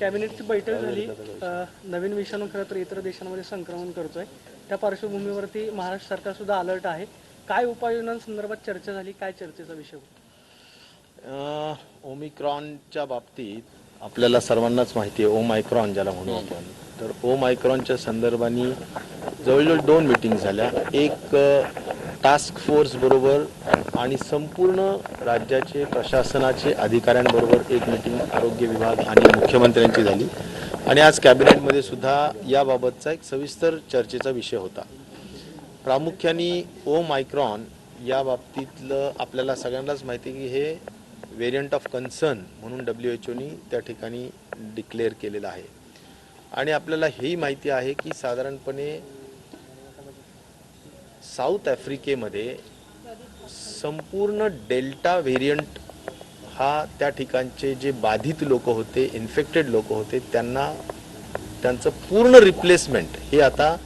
कॅबिनेटची बैठक झाली. नवीन विषाणू खरं तर इतर देशांमध्ये संक्रमण करतोय. त्या पार्श्वभूमीवरती महाराष्ट्र सरकार सुद्धा अलर्ट आहे. काय उपाययोजनांसंदर्भात चर्चा झाली? काय चर्चेचा विषय होता? ओमिक्रॉनच्या बाबतीत आपल्याला सर्वांनाच माहिती आहे ओमायक्रॉन ज्याला म्हणू आपण. तर ओमायक्रॉनच्या संदर्भाने जवळजवळ दोन मिटिंग झाल्या. एक टास्क फोर्स बरोबर आणि संपूर्ण राज्याचे प्रशासनाचे अधिकाऱ्यांबरोबर एक मिटिंग आरोग्य विभाग आणि मुख्यमंत्र्यांची झाली. आणि आज कॅबिनेटमध्ये सुद्धा याबाबतचा एक सविस्तर चर्चेचा विषय होता. प्रामुख्याने ओ मायक्रॉन या बाबतीतलं आपल्याला सगळ्यांनाच माहिती आहे की हे व्हेरियंट ऑफ कन्सर्न म्हणून डब्ल्यू एच ओनी त्या ठिकाणी डिक्लेअर केलेलं आहे. आणि आपल्याला हेही माहिती आहे की साधारणपणे साऊथ आफ्रिकेमध्ये संपूर्ण डेल्टा व्हेरियंट हा त्या ठिकाणचे जे बाधित लोक होते इन्फेक्टेड लोक होते त्यांना त्यांचं पूर्ण रिप्लेसमेंट हे आता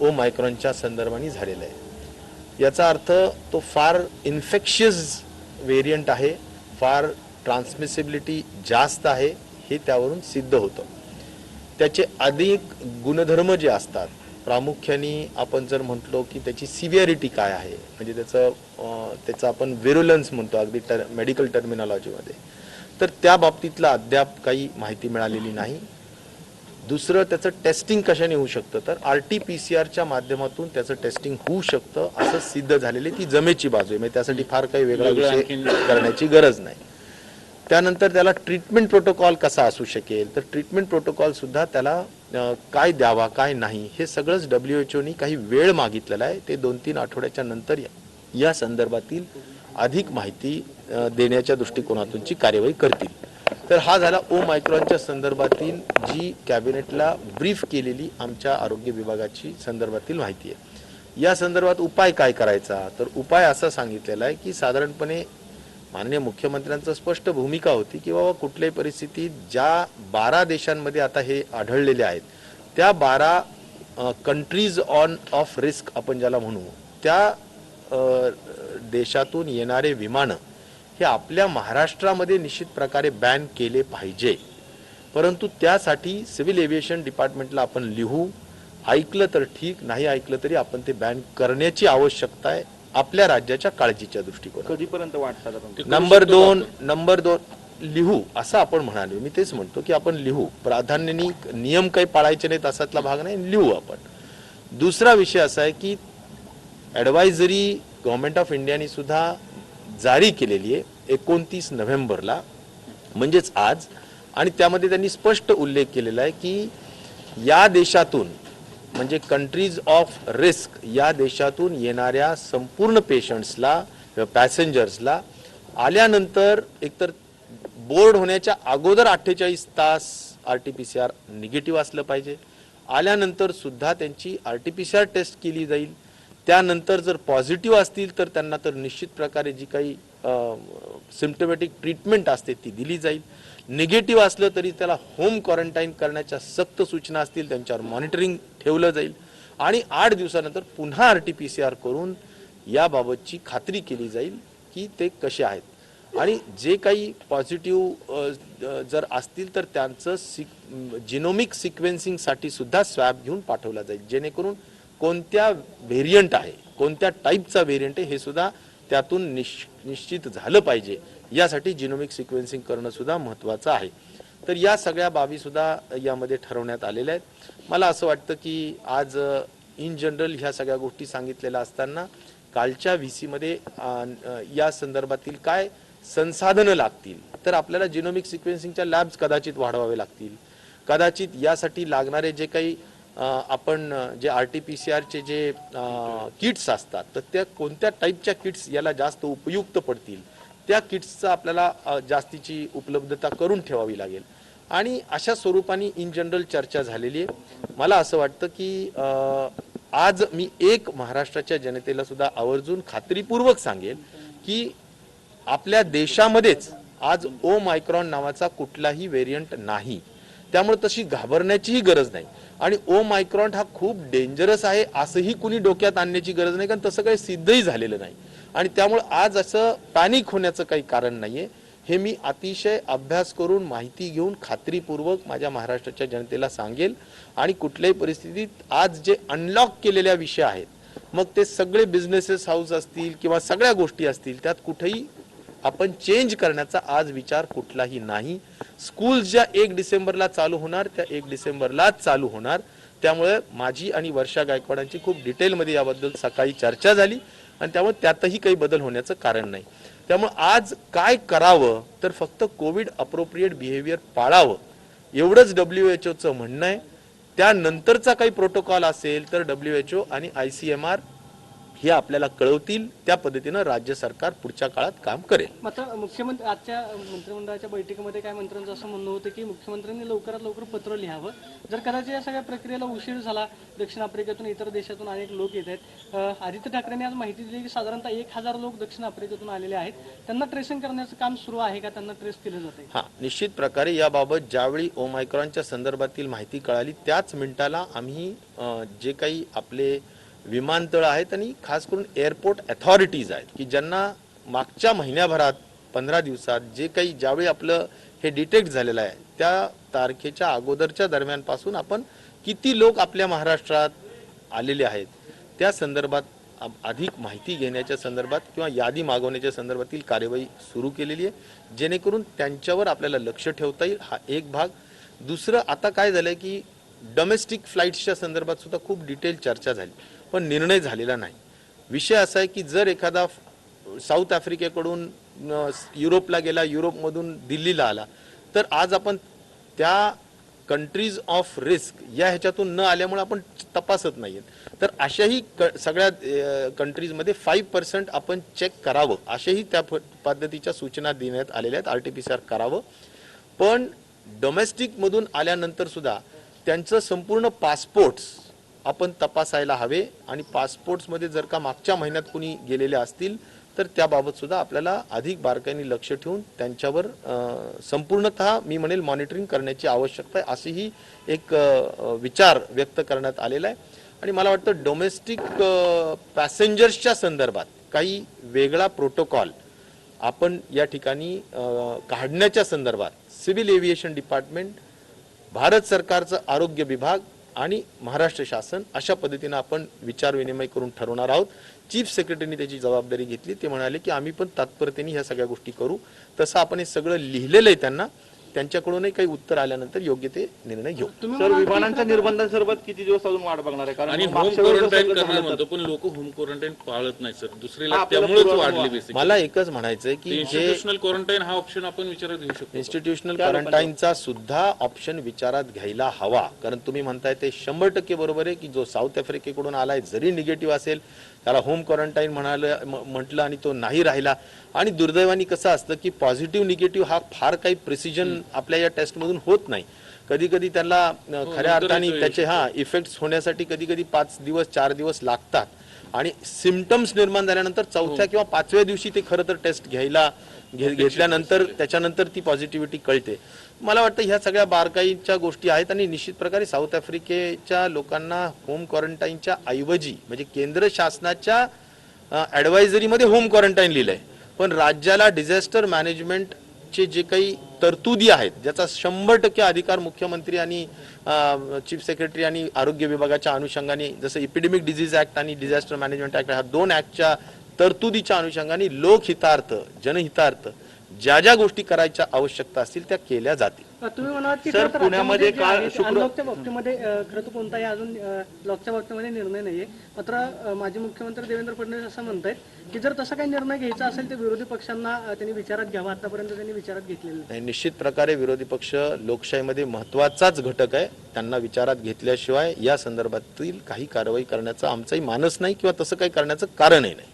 ओ मायक्रॉनच्या संदर्भाने झालेलं आहे. याचा अर्थ तो फार इन्फेक्शियस व्हेरियंट आहे फार ट्रान्समिसिबिलिटी जास्त आहे हे त्यावरून सिद्ध होतं. त्याचे अधिक गुणधर्म जे असतात प्रामुख्याने आपण जर म्हटलो की त्याची सिव्हिअरिटी काय आहे? म्हणजे त्याचं त्याचं आपण व्हिरुलन्स म्हणतो अगदी टर मेडिकल टर्मिनॉलॉजीमध्ये तर त्या बाबतीतला अद्याप काही माहिती मिळालेली नाही. दुसरं त्याचं टेस्टिंग कशाने होऊ शकतं? तर आर टी पी सी आरच्या माध्यमातून त्याचं टेस्टिंग होऊ शकतं असं सिद्ध झालेली ती जमेची बाजू आहे. म्हणजे त्यासाठी फार काही वेगळा विषय करण्याची गरज नाही. त्यानंतर त्याला ट्रीटमेंट प्रोटोकॉल कसा असू शकेल? तर ट्रीटमेंट प्रोटोकॉल सुद्धा त्याला काय द्यावा काय नाही हे सगळंच डब्ल्यू एच ओनी काही वेळ मागितलेला आहे. ते दोन तीन आठवड्याच्या नंतर या- संदर्भातील अधिक माहिती देण्याच्या दृष्टिकोनातूनची कार्यवाही करतील. तर हा झाला ओ मायक्रॉनच्या संदर्भातील जी कॅबिनेटला ब्रीफ केलेली आमच्या आरोग्य विभागाची संदर्भातील माहिती आहे. या संदर्भात उपाय काय करायचा? तर उपाय असा सांगितलेला आहे की साधारणपणे माननीय मुख्यमंत्र्यांचं स्पष्ट भूमिका होती की बाबा कुठल्याही परिस्थितीत ज्या बारा देशांमध्ये आता हे आढळलेले आहेत त्या बारा कंट्रीज ऑन ऑफ रिस्क आपण ज्याला म्हणू त्या देशातून येणारे विमानं हे आपल्या महाराष्ट्रामध्ये निश्चित प्रकारे बॅन केले पाहिजे. परंतु त्यासाठी सिव्हिल एव्हिएशन डिपार्टमेंटला आपण लिहू ऐकलं तर ठीक नाही ऐकलं तरी आपण ते बॅन करण्याची आवश्यकता आहे. आपल्या राज्याच्या काळजीच्या दृष्टिकोनातून. कधीपर्यंत वाटतात नंबर दोन नंबर दोन लिहू असं आपण म्हणालो. मी तेच म्हणतो की आपण लिहू. प्राधान्याने नियम काही पाळायचे नाहीत असातला भाग नाही लिहू आपण. दुसरा विषय असा आहे की ॲडवायझरी गव्हर्नमेंट ऑफ इंडियाने सुद्धा जारी केलेली आहे एकोणतीस नोव्हेंबरला म्हणजेच आज. आणि त्यामध्ये त्यांनी स्पष्ट उल्लेख केलेला आहे की या देशातून म्हणजे कंट्रीज ऑफ रिस्क या देशातून येणाऱ्या संपूर्ण पेशंट्सला पॅसेंजर्सला आल्यानंतर एकतर बोर्ड होण्याच्या अगोदर अठ्ठेचाळीस तास R T P C R negative असलं पाहिजे. आल्यानंतर सुद्धा त्यांची R T P C R test केली जाईल. त्यानंतर जर पॉझिटिव्ह असतील तर त्यांना तर निश्चित प्रकारे जी काही सिम्टमॅटिक ट्रीटमेंट असते ती दिली जाईल. निगेटिव्ह असलं तरी त्याला होम क्वारंटाईन करण्याच्या सक्त सूचना असतील त्यांच्यावर मॉनिटरिंग ठेवलं जाईल. आणि आठ दिवसानंतर पुन्हा R T P C R करून याबाबतची खात्री केली जाईल की ते कसे आहेत. आणि जे काही पॉझिटिव्ह जर असतील तर त्यांचं सिक जिनोमिक सिक्वेन्सिंगसाठी सुद्धा स्वॅब घेऊन पाठवला जाईल. जेणेकरून कोणत्या व्हेरियंट आहे कोणत्या टाईपचा व्हेरियंट आहे हे सुद्धा त्यातून निश निश्चित झालं पाहिजे. यासाठी जिनोमिक सिक्वेन्सिंग करणं सुद्धा महत्त्वाचं आहे. तर या सगळ्या बाबीसुद्धा यामध्ये ठरवण्यात आलेल्या आहेत. मला असं वाटतं की आज इन जनरल ह्या सगळ्या गोष्टी सांगितलेल्या असताना कालच्या व्ही सीमध्ये या संदर्भातील काय संसाधनं लागतील तर आपल्याला जिनोमिक सिक्वेन्सिंगच्या लॅब्स कदाचित वाढवावे लागतील. कदाचित यासाठी लागणारे जे काही आपण जे आर टी पी सी आरचे जे किट्स असतात तर त्या कोणत्या टाईपच्या किट्स याला जास्त उपयुक्त पडतील? त्या किट्सचा आपल्याला जास्तीची उपलब्धता करून ठेवावी लागेल. आणि अशा स्वरूपाने इन जनरल चर्चा झालेली आहे. मला असं वाटतं की आज मी एक महाराष्ट्राच्या जनतेला सुद्धा आवर्जून खात्रीपूर्वक सांगेल की आपल्या देशामध्येच आज ओ मायक्रॉन नावाचा कुठलाही व्हेरियंट नाही. त्यामुळे तशी घाबरण्याचीही गरज नाही. आणि ओ मायक्रॉन हा खूप डेंजरस आहे असंही कुणी डोक्यात आणण्याची गरज नाही कारण तसं काही सिद्धही झालेलं नाही. आणि त्यामुळे आज असं पॅनिक होण्याचं काही कारण नाहीये. हे मी अतिशय अभ्यास करून माहिती घेऊन खात्रीपूर्वक माझ्या महाराष्ट्राच्या जनतेला सांगेल. आणि कुठल्याही परिस्थितीत आज जे अनलॉक केलेल्या विषय आहेत मग ते सगळे बिझनेसेस हाऊस असतील किंवा सगळ्या गोष्टी असतील त्यात कुठेही आपण चेंज करण्याचा आज विचार कुठलाही नाही. स्कूल ज्या एक डिसेंबरला चालू होणार त्या एक डिसेंबरलाच चालू होणार. त्यामुळे माझी आणि वर्षा गायकवाडांची खूप डिटेलमध्ये याबद्दल सकाळी चर्चा झाली. आणि त्यामुळे त्यातही काही बदल होण्याचं कारण नाही. त्यामुळे आज काय करावं तर फक्त कोविड अप्रोप्रिएट बिहेवियर पाळावं. एवढंच डब्ल्यू एच ओचं म्हणणं आहे. त्यानंतरचा काही प्रोटोकॉल असेल तर डब्ल्यू एच ओ आणि आय सी एम आर हे आपल्याला कळवतील त्या पद्धतीनं राज्य सरकार पुढच्या काळात काम करेल. मात्र मुख्यमंत्री आजच्या मंत्रिमंडळाच्या बैठकीमध्ये काय मंत्र्यांचं असं म्हणणं होतं की मुख्यमंत्र्यांनी लवकरात लवकर पत्र लिहावं. जर कदाचित या सगळ्या प्रक्रियेला उशीर झाला दक्षिण आफ्रिकेतून इतर देशातून अनेक लोक येत आहेत. आदित्य ठाकरेंनी आज माहिती दिली की साधारणतः एक हजार लोक दक्षिण आफ्रिकेतून आलेले आहेत. त्यांना ट्रेसिंग करण्याचं काम सुरू आहे का? त्यांना ट्रेस केलं जाते हा निश्चित प्रकारे याबाबत ज्यावेळी ओमायक्रॉनच्या संदर्भातील माहिती कळाली त्याच मिनिटाला आम्ही जे काही आपले विमानतळ आहेत आणि खास करून एअरपोर्ट अथॉरिटीज आहेत की ज्यांना मागच्या महिन्याभरात पंधरा दिवसात जे काही ज्यावेळी आपलं हे डिटेक्ट झालेलं आहे त्या तारखेच्या अगोदरच्या दरम्यानपासून आपण किती लोक आपल्या महाराष्ट्रात आलेले आहेत त्या संदर्भात अधिक माहिती घेण्याच्या संदर्भात किंवा यादी मागवण्याच्या संदर्भातील कार्यवाही सुरू केलेली आहे. जेणेकरून त्यांच्यावर आपल्याला लक्ष ठेवता येईल हा एक भाग. दुसरं आता काय झालंय की डोमेस्टिक फ्लाईट्सच्या संदर्भात सुद्धा खूप डिटेल चर्चा झाली. पण निर्णय झालेला नाही. विषय असा आहे की जर एखादा साऊथ आफ्रिकेकडून युरोपला गेला युरोपमधून दिल्लीला आला तर आज आपण त्या कंट्रीज ऑफ रिस्क या ह्याच्यातून न आल्यामुळे आपण तपासत नाही तर अशाही क- सगळ्या कंट्रीजमध्ये फाईव्ह पर्सेंट आपण चेक करावं. अशाही त्या पद्धतीच्या सूचना देण्यात आलेल्या आहेत. R T P C R करावं. पण डोमेस्टिकमधून आल्यानंतर सुद्धा त्यांचं संपूर्ण पासपोर्ट्स आपण तपासायला हवे आणि पासपोर्ट्समध्ये जर का मागच्या महिन्यात कुणी गेलेले असतील तर त्याबाबत सुद्धा आपल्याला अधिक बारकाईने लक्ष ठेवून त्यांच्यावर संपूर्णतः मी म्हणेल मॉनिटरिंग करण्याची आवश्यकता आहे असेही एक विचार व्यक्त करण्यात आलेला आहे. आणि मला वाटतं डोमेस्टिक पॅसेंजर्सच्या संदर्भात काही वेगळा प्रोटोकॉल आपण या ठिकाणी काढण्याच्या संदर्भात सिव्हिल एव्हिएशन डिपार्टमेंट भारत सरकारचं आरोग्य विभाग आणि महाराष्ट्र शासन अशा पद्धतीनं आपण विचार विनिमय करून ठरवणार आहोत. चीफ सेक्रेटरीने त्याची जबाबदारी घेतली. ते म्हणाले की आम्ही पण तात्परतेने ह्या सगळ्या गोष्टी करू. तसं आपण हे सगळं लिहिलेलं आहे त्यांना. त्यांच्याकडूनही काही उत्तर आल्यानंतर योग्य ते निर्णय घेऊ. सर विमानांच्या निर्बंधांसर्वात किती दिवस अजून वाट बघणार आहे? कारण आणि होम मागच्या वेळेस जर क्वारंटाईन झालं म्हणतो पण लोक होम क्वारंटाईन पाळत नाही सर. दुसरी लाट आपल्याला त्यामुळेच पूर्वाग्रह वाढली आहे. बेसिक मला एकच म्हणायचंय की जे इन्स्टिट्यूशनल क्वारंटाईन हा ऑप्शन आपण विचारात घेऊ शकतो इन्स्टिट्यूशनल क्वारंटाईनचा सुद्धा ऑप्शन विचारात घ्यायला हवा. कारण तुम्ही म्हणताय ते शंभर टक्के बरोबर आहे की जो साऊथ आफ्रिकेकडून आलाय जरी निगेटिव्ह असेल त्याला होम क्वारंटाईन म्हणालं म- म्हटलं आणि तो नाही राहिला. आणि दुर्दैवाने कसं असतं की पॉझिटिव्ह निगेटिव्ह हा फार काही प्रिसिजन आपल्या या टेस्टमधून होत नाही. कधी कधी त्याला अ, खऱ्या अर्थाने त्याचे हा इफेक्ट्स होण्यासाठी कधी कधी पाच दिवस चार दिवस लागतात. आणि सिमटम्स निर्माण झाल्यानंतर चौथ्या किंवा पाचव्या दिवशी ते खरं तर टेस्ट घ्यायला घेतल्यानंतर त्याच्यानंतर ती पॉझिटिव्हिटी कळते. मला वाटतं ह्या सगळ्या बारकाईच्या गोष्टी आहेत आणि निश्चित प्रकारे साऊथ आफ्रिकेच्या लोकांना होम क्वारंटाईनच्या ऐवजी म्हणजे केंद्र शासनाच्या ॲडवायझरीमध्ये होम क्वारंटाईन लिहिलंय. पण राज्याला डिझास्टर चे जे काही तरतुदी आहेत ज्याचा शंभर टक्के अधिकार मुख्यमंत्री आणि चीफ सेक्रेटरी आणि आरोग्य विभागाच्या अनुषंगाने जसं इपिडेमिक डिझीज ऍक्ट आणि डिझास्टर मॅनेजमेंट ऍक्ट ह्या दोन ऍक्टच्या तरतुदीच्या अनुषंगाने लोकहितार्थ जनहितार्थ ज्या ज्या गोष्टी करायच्या आवश्यकता असतील त्या केल्या जातील. तुम्ही म्हणाल की सर, खरं तर पुण्यामध्ये काल अनलॉकच्या बाबतीमध्ये खरं तर कोणताही अजून लॉकच्या बाबतीमध्ये निर्णय नाहीये. मात्र माजी मुख्यमंत्री देवेंद्र फडणवीस असं म्हणतायत की जर तसा काही निर्णय घ्यायचा असेल तर विरोधी पक्षांना त्यांनी विचारात घ्यावा. आतापर्यंत त्यांनी विचारात घेतलेलं नाही. निश्चित प्रकारे विरोधी पक्ष लोकशाहीमध्ये महत्वाचाच घटक आहे. त्यांना विचारात घेतल्याशिवाय या संदर्भातील काही कारवाई करण्याचा आमचाही मानस नाही किंवा तसं काही करण्याचं कारणही नाही.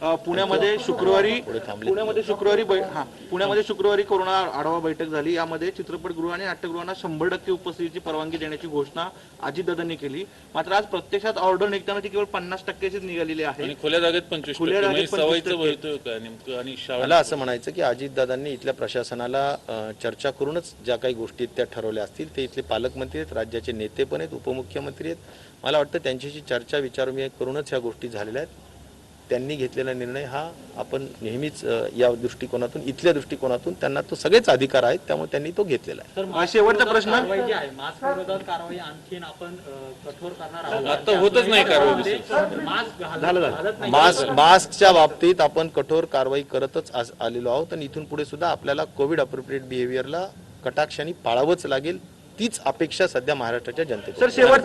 पुण्यामध्ये शुक्रवारी. पुण्यामध्ये शुक्रवारी हा पुण्यामध्ये शुक्रवारी कोरोना आढावा बैठक झाली. यामध्ये चित्रपटगृह आणि नाट्यगृहांना शंभर टक्के उपस्थितीची परवानगी देण्याची घोषणा अजितदादांनी केली. मात्र आज प्रत्यक्षात ऑर्डर निघताना ती केवळ पन्नास टक्केचीच निघालेली आहे. आणि खुल्या जागेत पंचवीस खुल्या. जागेत म्हणजे 25 सवयीचं टक्के. भरतोय का नेमकं? आणि शाळा मला असं म्हणायचं की अजितदादांनी इथल्या प्रशासनाला चर्चा करूनच ज्या काही गोष्टी आहेत त्या ठरवल्या असतील. ते इथले पालकमंत्री आहेत राज्याचे नेते पण आहेत उपमुख्यमंत्री आहेत. मला वाटतं त्यांच्याशी चर्चा विचारविनिमय करूनच ह्या गोष्टी झालेल्या आहेत. त्यांनी घेतलेला निर्णय हा आपण नेहमीच या दृष्टिकोनातून इथल्या दृष्टिकोनातून त्यांना तो सगळेच अधिकार आहेत त्यामुळे त्यांनी तो घेतलेला आहे. शेवटचा प्रश्न? कारवाई आहे मास्क विरोधात कारवाई आणखीन आपण अ, कठोर करणार आहोत. आता होतच नाही कारवाई दुसरी. मास्क घाल- झालं, झालं. घालत नाही. मास्क मास्कच्या बाबतीत आपण कठोर कारवाई करतच आलेलो आहोत आणि इथून पुढे सुद्धा आपल्याला कोविड अप्रोप्रिएट बिहेवियरला कटाक्षाने पाळावंच लागेल तीच अपेक्षा सध्या महाराष्ट्राच्या शेवटचा